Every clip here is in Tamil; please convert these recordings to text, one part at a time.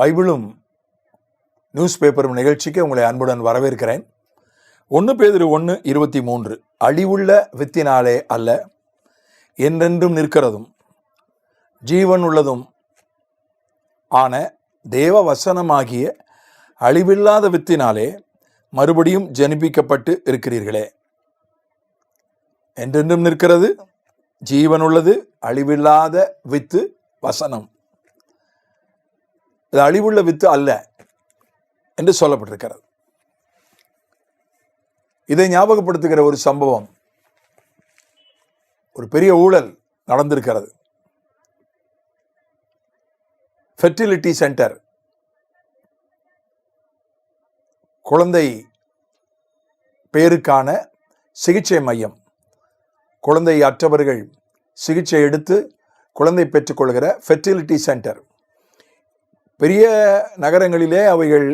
பைபிளும் நியூஸ் பேப்பரும் நிகழ்ச்சிக்கு உங்களை அன்புடன் வரவேற்கிறேன். ஒன்று பேதிரு ஒன்று இருபத்தி மூன்று. அழிவுள்ள வித்தினாலே அல்ல என்றென்றும் நிற்கிறதும் ஜீவன் உள்ளதும் ஆன தேவ வசனமாகிய அழிவில்லாத வித்தினாலே மறுபடியும் ஜனிப்பிக்கப்பட்டு இருக்கிறீர்களே. என்றென்றும் நிற்கிறது ஜீவன் உள்ளது அழிவில்லாத வித்து வசனம். இது அழிவுள்ள வித்து அல்ல என்று சொல்லப்பட்டிருக்கிறது. இதை ஞாபகப்படுத்துகிற ஒரு சம்பவம் ஒரு பெரிய ஊழல் நடந்திருக்கிறது. ஃபெர்டிலிட்டி சென்டர் குழந்தை பேருக்கான சிகிச்சை மையம். குழந்தை அற்றவர்கள் சிகிச்சை எடுத்து குழந்தை பெற்றுக்கொள்கிற ஃபெர்டிலிட்டி சென்டர் பெரிய நகரங்களிலே அவைகள்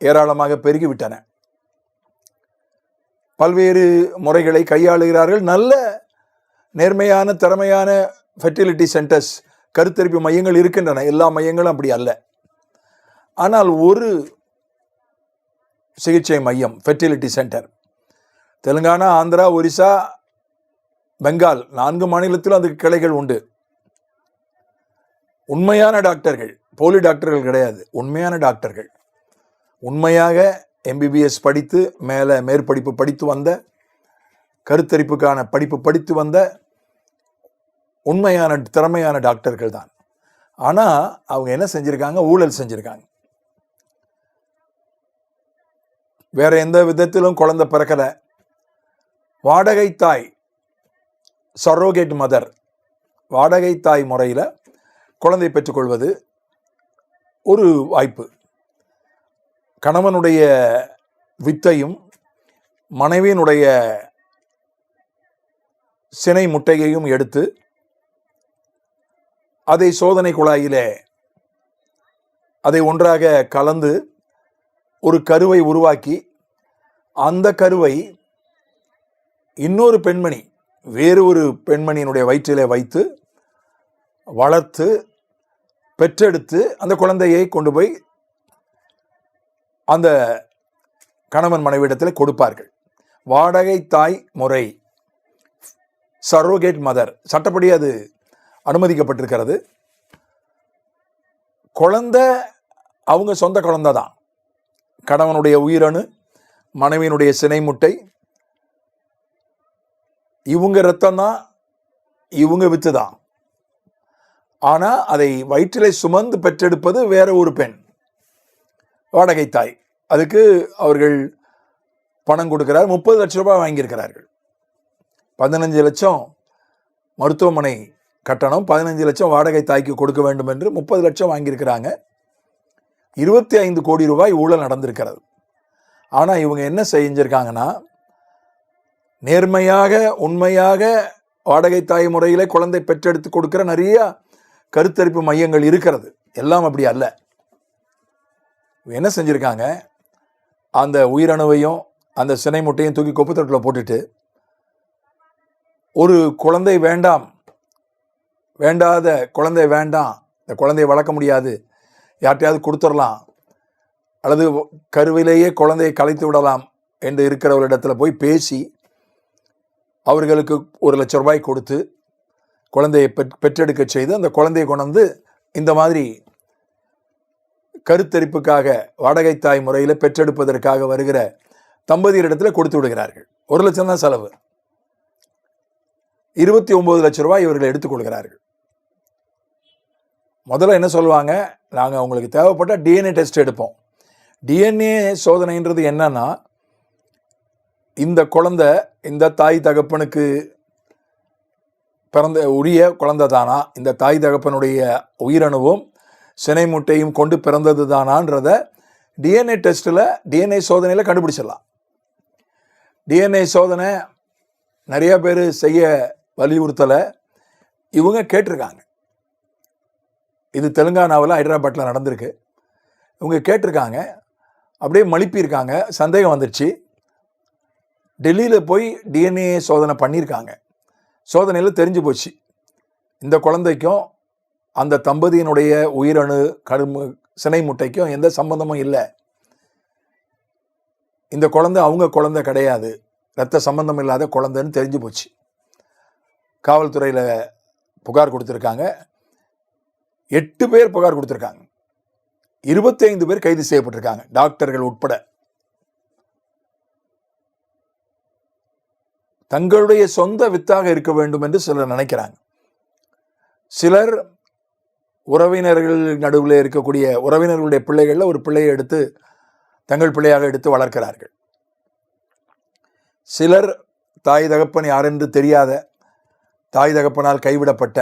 ஏராளமாக பெருகிவிட்டன. பல்வேறு முறைகளை கையாளுகிறார்கள். நல்ல நேர்மையான திறமையான ஃபெர்டிலிட்டி சென்டர்ஸ் கருத்தரிப்பு மையங்கள் இருக்கின்றன. எல்லா மையங்களும் அப்படி அல்ல. ஆனால் ஒரு சிகிச்சை மையம் ஃபெர்டிலிட்டி சென்டர் தெலுங்கானா ஆந்திரா ஒரிசா பெங்கால் நான்கு மாநிலத்திலும் அதுக்கு கிளைகள் உண்டு. உண்மையான டாக்டர்கள் போலி டாக்டர்கள் கிடையாது. உண்மையான டாக்டர்கள். உண்மையாக எம்பிபிஎஸ் படித்து மேலே மேற்படிப்பு படித்து வந்த கருத்தரிப்புக்கான படிப்பு படித்து வந்த உண்மையான திறமையான டாக்டர்கள் தான். ஆனால் அவங்க என்ன செஞ்சுருக்காங்க? ஊழல் செஞ்சுருக்காங்க. வேற எந்த விதத்திலும் குழந்தை பிறக்கலை. வாடகை தாய் சரோகேட் மதர் வாடகை தாய் முறையில் குழந்தை பெற்றுக்கொள்வது ஒரு வாய்ப்பு. கணவனுடைய வித்தையும் மனைவியினுடைய சினை முட்டையையும் எடுத்து அதை சோதனை குழாயிலே அதை ஒன்றாக கலந்து ஒரு கருவை உருவாக்கி அந்த கருவை இன்னொரு பெண்மணி வேறு ஒரு பெண்மணியினுடைய வயிற்றிலே வைத்து வளர்த்து பெற்றெடுத்து அந்த குழந்தையை கொண்டு போய் அந்த கணவன் மனைவியிடத்தில் கொடுப்பார்கள். வாடகை தாய் முறை சரோகேட் மதர் சட்டப்படி அது அனுமதிக்கப்பட்டிருக்கிறது. குழந்த அவங்க சொந்த குழந்தை தான். கணவனுடைய உயிரணு மனைவியினுடைய சினை முட்டை இவங்க ரத்தம் தான் இவங்க வித்து தான். ஆனால் அதை வயிற்றிலே சுமந்து பெற்றெடுப்பது வேற ஒரு பெண். வாடகை தாய். அதுக்கு அவர்கள் பணம் கொடுக்கிறார் முப்பது லட்ச ரூபாய் வாங்கியிருக்கிறார்கள். பதினஞ்சு லட்சம் மருத்துவமனை கட்டணம் பதினஞ்சு லட்சம் வாடகை தாய்க்கு கொடுக்க வேண்டும் என்று முப்பது லட்சம் வாங்கியிருக்கிறாங்க. இருபத்தி ஐந்து கோடி ரூபாய் ஊழல் நடந்திருக்கிறது. ஆனால் இவங்க என்ன செஞ்சுருக்காங்கன்னா நேர்மையாக உண்மையாக வாடகை தாய் முறையில் குழந்தை பெற்றெடுத்து கொடுக்குற நிறைய கருத்தரிப்பு மையங்கள் இருக்கிறது. எல்லாம் அப்படி அல்ல. என்ன செஞ்சுருக்காங்க? அந்த உயிரணுவையும் அந்த சினை முட்டையும் தூக்கி கொப்புத்தட்டில் போட்டுட்டு ஒரு குழந்தை வேண்டாம் வேண்டாத குழந்தை வேண்டாம் இந்த குழந்தையை வளர்க்க முடியாது யார்கிட்டையாவது கொடுத்துடலாம் அல்லது கருவிலேயே குழந்தையை கலைத்து விடலாம் என்று இருக்கிறவரிடத்துல போய் பேசி அவர்களுக்கு ஒரு லட்ச ரூபாய் கொடுத்து குழந்தையை பெற் பெற்றெடுக்க செய்து அந்த குழந்தையை கொண்டு இந்த மாதிரி கருத்தரிப்புக்காக வாடகை தாய் முறையில் பெற்றெடுப்பதற்காக வருகிற தம்பதியரிடத்தில் கொடுத்து விடுகிறார்கள். ஒரு லட்சம் தான் செலவு. இருபத்தி ஒம்பது லட்ச ரூபாய் இவர்கள் எடுத்துக்கொள்கிறார்கள் முதல்ல என்ன சொல்லுவாங்க? நாங்கள் உங்களுக்கு தேவைப்பட்ட டிஎன்ஏ டெஸ்ட் எடுப்போம். டிஎன்ஏ சோதனைன்றது என்னன்னா இந்த குழந்தை இந்த தாய் தகப்பனுக்கு பிறந்த உரிய குழந்தை தானா இந்த தாய் தகப்பனுடைய உயிரணுவும் சினை முட்டையும் கொண்டு பிறந்தது தானான்றத டிஎன்ஏ டெஸ்ட்டில் டிஎன்ஏ சோதனையில் கண்டுபிடிச்சிடலாம். டிஎன்ஏ சோதனை நிறைய பேர் செய்ய வலியுறுத்தலை. இவங்க கேட்டிருக்காங்க. இது தெலுங்கானாவில் ஹைதராபாத்தில் நடந்திருக்கு. இவங்க கேட்டிருக்காங்க. அப்படியே மழுப்பியிருக்காங்க சந்தேகம் வந்துடுச்சு டெல்லியில் போய் டிஎன்ஏ சோதனை பண்ணியிருக்காங்க. சோதனையில் தெரிஞ்சு போச்சு. இந்த குழந்தைக்கும் அந்த தம்பதியினுடைய உயிரணு கரும்பு சினை முட்டைக்கும் எந்த சம்பந்தமும் இல்லை. இந்த குழந்தை அவங்க குழந்தை கிடையாது. ரத்த சம்பந்தம் இல்லாத குழந்தைன்னு தெரிஞ்சு போச்சு. காவல்துறையில் புகார் கொடுத்துருக்காங்க. எட்டு பேர் புகார் கொடுத்துருக்காங்க. இருபத்தைந்து பேர் கைது செய்யப்பட்டிருக்காங்க. டாக்டர்கள் உட்பட. தங்களுடைய சொந்த வித்தாக இருக்க வேண்டும் என்று சிலர் நினைக்கிறாங்க. சிலர் உறவினர்கள் நடுவில் இருக்கக்கூடிய உறவினர்களுடைய பிள்ளைகளில் ஒரு பிள்ளையை எடுத்து தங்கள் பிள்ளையாக எடுத்து வளர்க்கிறார்கள். சிலர் தாய் தகப்பன் யாரென்று தெரியாத தாய் தகப்பனால் கைவிடப்பட்ட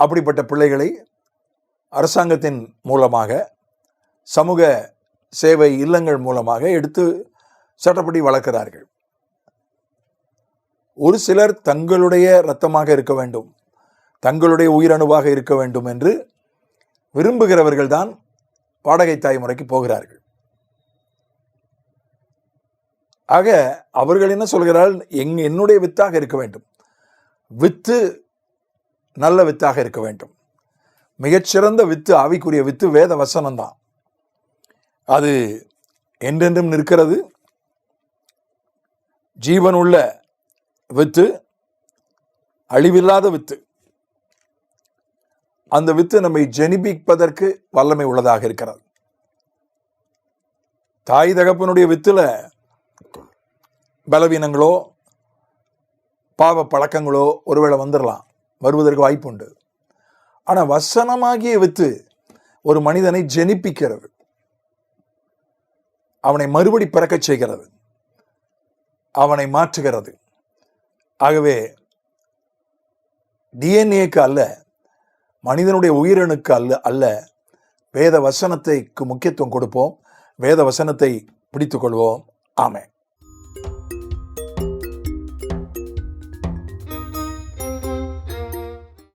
அப்படிப்பட்ட பிள்ளைகளை அரசாங்கத்தின் மூலமாக சமூக சேவை இல்லங்கள் மூலமாக எடுத்து சட்டப்படி வளர்க்கிறார்கள். ஒரு சிலர் தங்களுடைய இரத்தமாக இருக்க வேண்டும் தங்களுடைய உயிரணுவாக இருக்க வேண்டும் என்று விரும்புகிறவர்கள் தான் வாடகை தாய் முறைக்கு போகிறார்கள். ஆக அவர்கள் என்ன சொல்கிறார்கள்? எங் என்னுடைய வித்தாக இருக்க வேண்டும். வித்து நல்ல வித்தாக இருக்க வேண்டும். மிகச்சிறந்த வித்து ஆவிக்குரிய வித்து வேத வசனம் தான் அது என்றென்றும் நிற்கிறது. ஜீவனுள்ள வித்து அழிவில்லாத வித்து. அந்த வித்து நம்மை ஜெனிபிப்பதற்கு வல்லமை உள்ளதாக இருக்கிறது. தாய் தகப்பனுடைய வித்துல பலவீனங்களோ பாவ பழக்கங்களோ ஒருவேளை வந்துடலாம் வருவதற்கு வாய்ப்பு உண்டு ஆனால் வசனமாகிய வித்து ஒரு மனிதனை ஜெனிப்பிக்கிறது. அவனை மறுபடி பிறக்கச் செய்கிறது. அவனை மாற்றுகிறது. ஆகவே டிஎன்ஏக்கு அல்ல மனிதனுடைய உயிரணுக்கு அல்ல அல்ல வேத வசனத்தைக்கு முக்கியத்துவம் கொடுப்போம் வேத வசனத்தை பிடித்துக்கொள்வோம் ஆமை